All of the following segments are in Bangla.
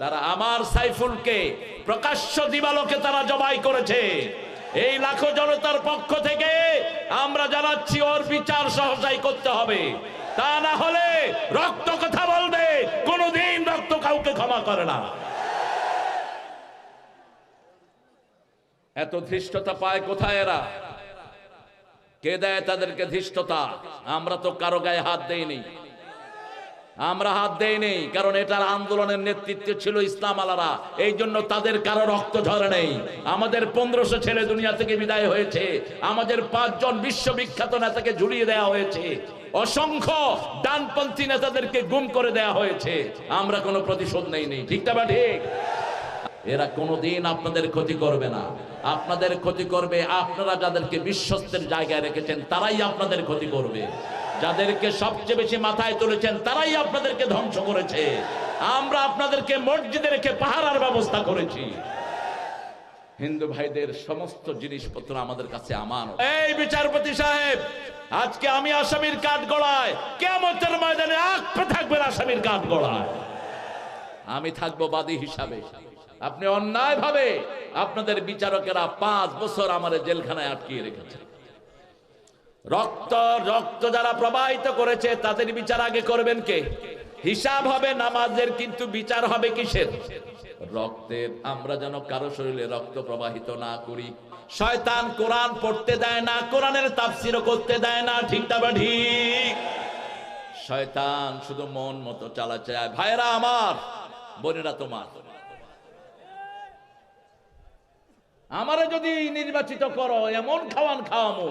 তারা আমার সাইফুলকে প্রকাশ্য দিবালোকে তারা জবাই করেছে। এই লাখো জনতার পক্ষ থেকে আমরা জানাচ্ছি ওর বিচার সহজাই করতে হবে। তা না হলে রক্ত কথা বলবে, কোনোদিন রক্ত কাউকে ক্ষমা করে না। এত ধৃষ্টতা পায় কোথায় এরা? কে দেয় তাদেরকে ধৃষ্টতা? আমরা তো কারও গায়ে হাত দেইনি। আমরা হাত দেইনি কারণ এটার আন্দোলনের নেতৃত্বে ছিল ইসলাম আলারা। এই জন্য তাদের কারও রক্ত ঝরে নেই। আমাদের পনেরোশো ছেলে দুনিয়া থেকে বিদায় হয়েছে। আমাদের পাঁচজন বিশ্ববিখ্যাত নেতাকে ঝুলিয়ে দেওয়া হয়েছে। অসংখ্য ডানপন্থী নেতাদেরকে গুম করে দেওয়া হয়েছে। আমরা কোনো প্রতিশোধ নেই নেই। ঠিক না ঠিক? এরা কোনোদিন আপনাদের ক্ষতি করবে না। আপনাদের ক্ষতি করবে আপনারা যাদেরকে বিশ্বস্তের জায়গায় রেখেছেন, তারাই আপনাদের ক্ষতি করবে। যাদেরকে সবচেয়ে বেশি মাথায় তুলেছেন, তারাই আপনাদেরকে ধ্বংস করেছে। আমরা আপনাদেরকে মসজিদে রেখে পাহারার ব্যবস্থা করেছি। হিন্দু ভাইদের সমস্ত জিনিসপত্র আমাদের কাছে আমান। এই বিচারপতি সাহেব, আজকে আমি আসামির কাঠ গড়ায় কেমতের ময়দানে আঁকড়ে থাকবেন আসামির কাঠ গড়ায় আমি থাকব বাদী হিসাবে। আপনি অন্যায় ভাবে আপনাদের বিচারকেরা পাঁচ বছর আমার জেলখানায় আটকিয়ে রেখেছে রক্ত রক্ত যারা প্রবাহিত করেছে, তাদের বিচার আগে করবেন কে? হিসাব হবে নামাজের, কিন্তু বিচার হবে কিসের? রক্তের। আমরা যেন কারও শরীরে রক্ত প্রবাহিত না করি। শয়তান কোরআন পড়তে দেয় না, কোরআনের তাফসিরও করতে দেয় না, ঠিক তা ঠিক? শয়তান শুধু মন মতো চালা চায় ভাইরা আমার, বোনেরা তোমার। আমারে যদি নির্বাচিত করো, এমন খাওয়ান খাওয়ামো।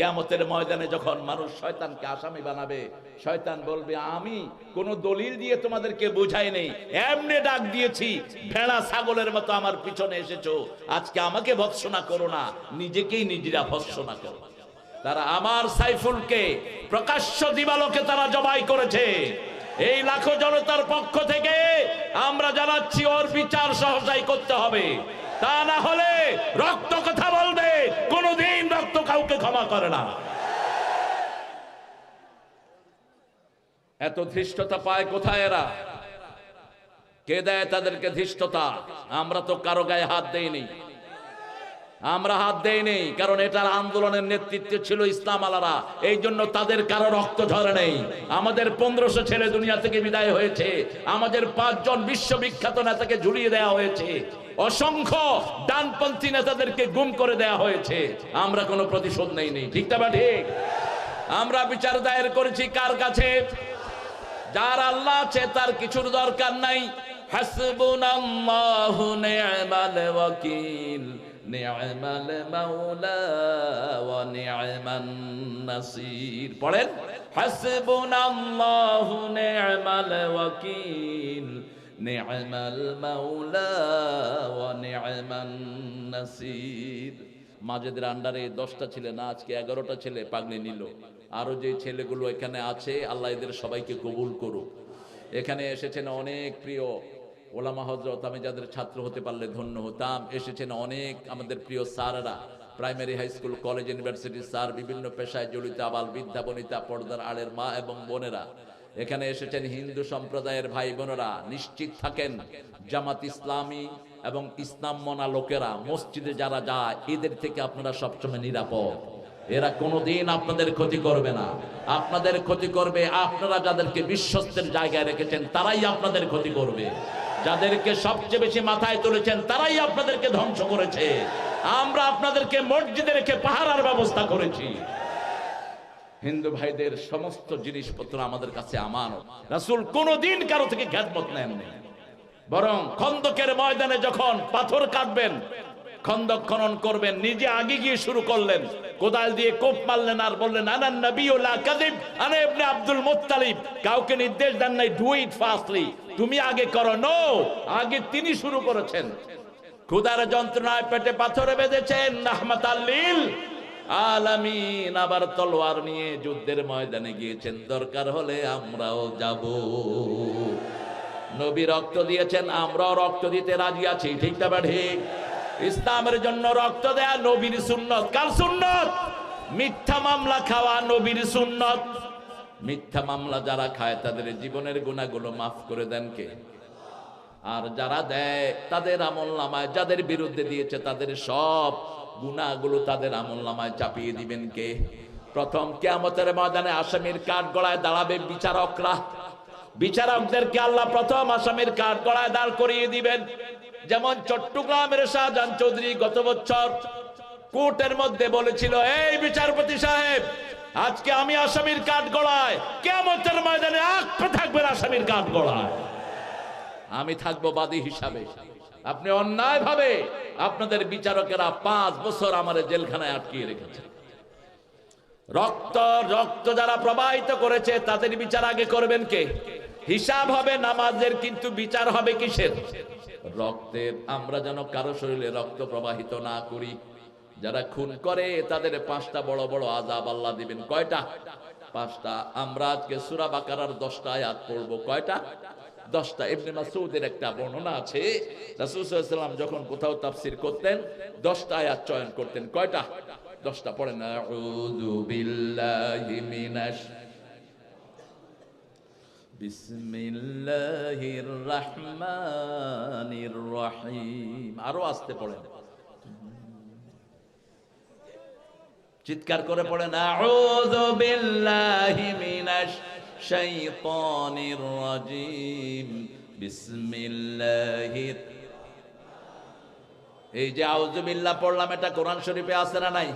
কিয়ামতের ময়দানে যখন মানুষ শয়তানকে আসামি বানাবে, শয়তান বলবে, আমি কোন দলিল দিয়ে তোমাদেরকে বুঝাই নেই এমনি ডাক দিয়েছি, ভেড়া, ছাগলের মতো আমার পিছনে এসেছ। আজকে আমাকে ভৎসনা করো না, নিজেকেই নিজেরা ভৎসনা করো। তারা আমার সাইফুলকে, প্রকাশ্য দিবালোকে তারা জবাই করেছে। এই লাখো জনতার পক্ষ থেকে আমরা জানাচ্ছি, ওর বিচার সহজাই করতে হবে। তা না হলে রক্ত কথা বলবে, কোনোদিন রক্ত কাউকে ক্ষমা করে না। এত ধৃষ্টতা পায় কোথায় এরা? কে দেয় তাদেরকে ধৃষ্টতা? আমরা তো কারও গায়ে হাত দেইনি। আমরা হাত দেইনি কারণ এটার আন্দোলনের নেতৃত্বে ছিল ইসলাম আলারা এই জন্য তাদের কারও রক্ত ঝরে নেই। আমাদের পনেরোশো ছেলে দুনিয়া থেকে বিদায় হয়েছে। আমাদের পাঁচজন বিশ্ববিখ্যাত নেতাকে ঝুলিয়ে দেওয়া হয়েছে। অসংখ্য ডানপন্থী নেতাদেরকে গুম করে দেওয়া হয়েছে। আমরা কোনো প্রতিশোধ নেই নেই। ঠিক বা ঠিক? আমরা বিচার দায়ের করেছি কার কাছে? যার আল্লাহ আছে তার কিছুর দরকার নাই। হাসবুনাল্লাহু নি'মাল ওয়াকিল। নি'মাল মাওলা ওয়া নি'মান নাসির। পড়েন? হাসবুনাল্লাহু নি'মাল ওয়াকিল। নি'মাল মাওলা ওয়া নি'মান নাসির। মাঝেদের আন্ডারে দশটা ছেলে, না আজকে এগারোটা ছেলে পাগলি নিল। আরও যে ছেলেগুলো এখানে আছে, আল্লাহ এদের সবাইকে কবুল করুক। এখানে এসেছেন অনেক প্রিয় ওলামা হজরত আমি যাদের ছাত্র হতে পারলে ধন্য হতাম। এসেছেন অনেক আমাদের প্রিয় স্যাররা। Primary high school college university sir, বিভিন্ন পেশায় জড়িত আবাল বিদ্যা বনিতা, পর্দার আড়ের মা এবং বোনেরা। এখানে এসেছেন হিন্দু সম্প্রদায়ের ভাই বোনেরা। নিশ্চিত থাকেন, জামাত ইসলামী এবং ইসলাম মনা লোকেরা মসজিদে যারা যায়, এদের থেকে আপনারা সবসময় নিরাপদ। এরা কোনোদিন আপনাদের ক্ষতি করবে না। আপনাদের ক্ষতি করবে, আপনারা যাদেরকে বিশ্বস্তের জায়গায় রেখেছেন, তারাই আপনাদের ক্ষতি করবে। যাদেরকে সবচেয়ে বেশি মাথায় তুলেছেন, তারাই আপনাদেরকে ধ্বংস করেছে। আমরা আপনাদেরকে মসজিদে রেখে পাহারার ব্যবস্থা করেছি। হিন্দু ভাইদের সমস্ত জিনিসপত্র আমাদের কাছে আমানত। রাসূল কোনোদিন কারও থেকে খ্যাতমত নেননি। বরং খন্দকের ময়দানে যখন পাথর কাটবেন খন্দক খনন করবেন, নিজে আগে গিয়ে শুরু করলেন। কোদাল দিয়ে কোপ মারলেন আর বললেন, আনান কাযিব ইবনে আব্দুল মুত্তালিব। কাউকে নির্দেশ দেন নাই ডু ইট ফাস্টলি তুমি আগে করো নো আগে তিনি শুরু করেছেন। ক্ষুধার যন্ত্রণায় পেটে পাথরে বেঁধেছেন রাহমাত আল্লিল। আলামিন আবার তলোয়ার নিয়ে যুদ্ধের ময়দানে গিয়েছেন, দরকার হলে আমরাও যাব। নবী রক্ত দিয়েছেন, আমরাও রক্ত দিতে রাজি আছি ঠিক না ঠিক ইসলামের জন্য রক্ত দেয়া নবীর সুন্নত। কার সুন্নত? মিথ্যা মামলা খাওয়া নবীর সুন্নত। মিথ্যা মামলা যারা খায়, তাদের জীবনের গুণাগুলো মাফ করে দেন কে? আর যারা দেয়, তাদের আমল নামায়, যাদের বিরুদ্ধে দিয়েছে, তাদের সব গুণাগুলো তাদের আমল নামায় চাপিয়ে দিবেন কে? প্রথম কেয়ামতের ময়দানে আসামির কাঠ গড়ায় দাঁড়াবে বিচারকরা। বিচারকদেরকে আল্লাহ প্রথম আসামির কাঠ গড়ায় দাঁড় করিয়ে দিবেন। যেমন চট্টগ্রামের শাহজাহান চৌধুরী গত বছর কোর্টের মধ্যে বলেছিল, এই বিচারপতি সাহেব, আজকে আমি আসামির কাঠ গড়ায় কেমতের ময়দানে আঁকড়ে থাকবেন আসামির কাঠ গড়ায় আমি থাকব বাদী হিসাবে। আপনি অন্যায় ভাবে আপনাদের বিচারকেরা পাঁচ বছর আমার জেলখানায় আটকিয়ে রেখেছে রক্ত রক্ত যারা প্রবাহিত করেছে, তাদের বিচার আগে করবেন কে? হিসাব হবে, নামাজের কিন্তু বিচার হবে কিসের? রক্তের আমরা যেন কারও শরীরে রক্ত প্রবাহিত না করি। যারা খুন করে, তাদের পাঁচটা বড় বড় আজাব আল্লাহ দিবেন। কয়টা? পাঁচটা। আমরা আজকে সুরা বাকারার দশটা আয়াত পড়ব। কয়টা? দশটা। একটা বর্ণনা আছে। যখন কোথাও তাফসীর করতেন, দশটা আয়াত চয়ন করতেন। কয়টা? দশটা পড়েন বিসমিল্লাহির রহমানির রহিম আরও আসতে পড়েন। চিৎকার করে পড়েন, আউযু বিল্লাহি মিনাশ শাইতানির রাজিম। বিসমিল্লাহির এই যে আউযুবিল্লাহ পড়লাম, এটা কোরআন শরীফে আছে না নাই?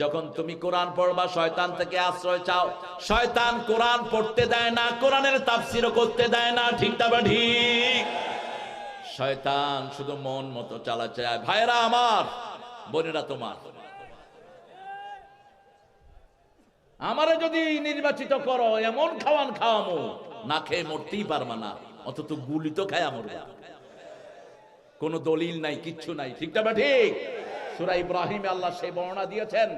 যখন তুমি কোরআন পড়বা, শয়তান থেকে আশ্রয় চাও। শয়তান কোরআন পড়তে দেয় না, কোরআনের তাফসিরও করতে দেয় না, ঠিক তা ঠিক? শয়তান শুধু মন মতো চালাচ্ছে। ভাইরা আমার, বোনেরা তোমার। আমারে যদি নির্বাচিত করো, এমন খাওয়ান খাওয়ামো। না খেয়ে মরতেই পারবা না, অথচ গুলি তো খায় আমার কোন দলিল নাই, কিচ্ছু নাই, ঠিক না ঠিক? সূরা ইব্রাহিমে আল্লাহ সেই বর্ণনা দিয়েছেন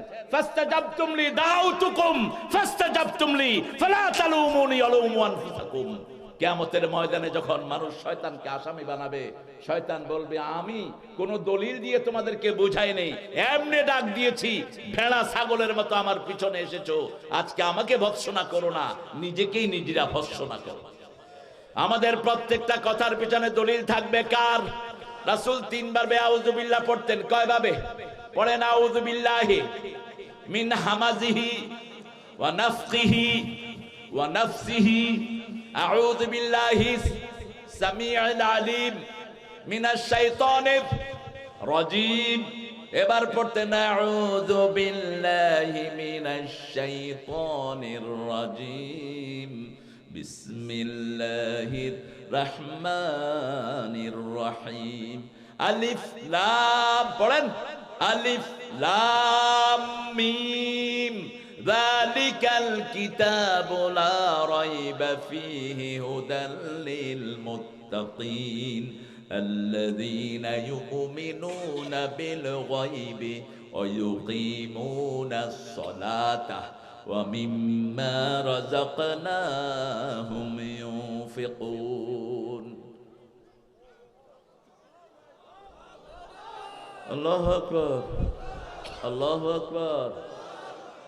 কিয়ামতের ময়দানে যখন মানুষ শয়তানকে আসামি বানাবে, শয়তান বলবে, আমি কোন দলিল দিয়ে তোমাদেরকে বুঝাই নেই এমনি ডাক দিয়েছি, ভেড়া, ছাগলের মতো আমার পিছনে এসেছ। আজকে আমাকে ভৎসনা করো না, নিজেকেই নিজেরা ভৎসনা করো। আমাদের প্রত্যেকটা কথার পিছনে দলিল থাকবে কার? রাসুল তিনবার বেআউযুবিল্লাহ পড়তেন কয় ভাবে পড়েন, আউযুবিল্লাহি মিন হামাজিহি ওয়া নাফসিহি ওয়া নাফসিহি আউযু বিল্লাহি সামিউল আলিম মিনাশ শাইতানির রাজিম। এবার পড়তেন আউযু বিল্লাহি মিনাশ শাইতানির রাজিম। বিসমিল্লাহির রহমানির রহিম। আলিফ লাম, পড়েন? আলিফ লাম, মিম। ذلك الكتاب لا ريب فيه هدى للمتقين الذين يؤمنون بالغيب ويقيمون الصلاة ومما رزقناهم ينفقون. الله أكبر. الله أكبر.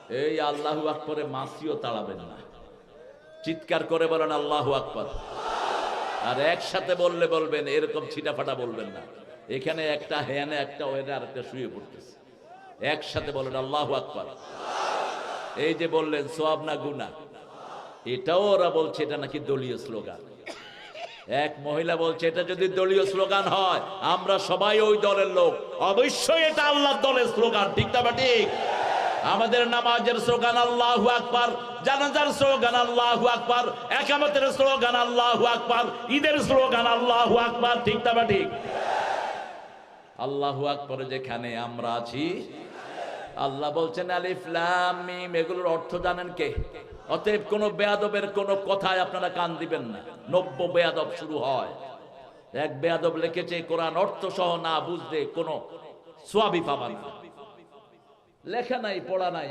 এই আল্লাহু আকবরে মাসিও তাড়াবেন না। চিৎকার করে বলেন, আল্লাহু আকবর। আর একসাথে বললে বলবেন, এরকম ছিটাফাটা বলবেন না। এখানে একটা হ্যানে, একটা ওয়েনে, আর একটা শুয়ে পড়তেছে। একসাথে বলেন, আল্লাহু আকবর। এই যে বললেন, সোয়াব না গুনা এটাও ওরা বলছে, এটা নাকি দলীয় স্লোগান। এক মহিলা বলছে, এটা যদি দলীয় স্লোগান হয়, আমরা সবাই ওই দলের লোক। অবশ্যই এটা আল্লাহর দলের স্লোগান, ঠিক না বা ঠিক? আমাদের নামাজের স্লোগান আল্লাহু আকবার, জানাজার স্লোগান আল্লাহু আকবার, একামতের স্লোগান আল্লাহু আকবার, ঈদের স্লোগান আল্লাহু আকবার, ঠিক বা ঠিক আল্লাহু আকবার যেখানে আমরা আছি। আল্লাহ বলছেন আলিফ লাম মিম, এগুলোর অর্থ জানেন কে? অতএব কোন বেয়াদবের কোন কথায় আপনারা কান দিবেন না। নব্য বেয়াদব শুরু হয়। এক বেয়াদব লিখেছে, কোরআন অর্থ সহ না বুঝতে কোন সোয়াবি পাবা না। লেখা নাই পড়া নাই।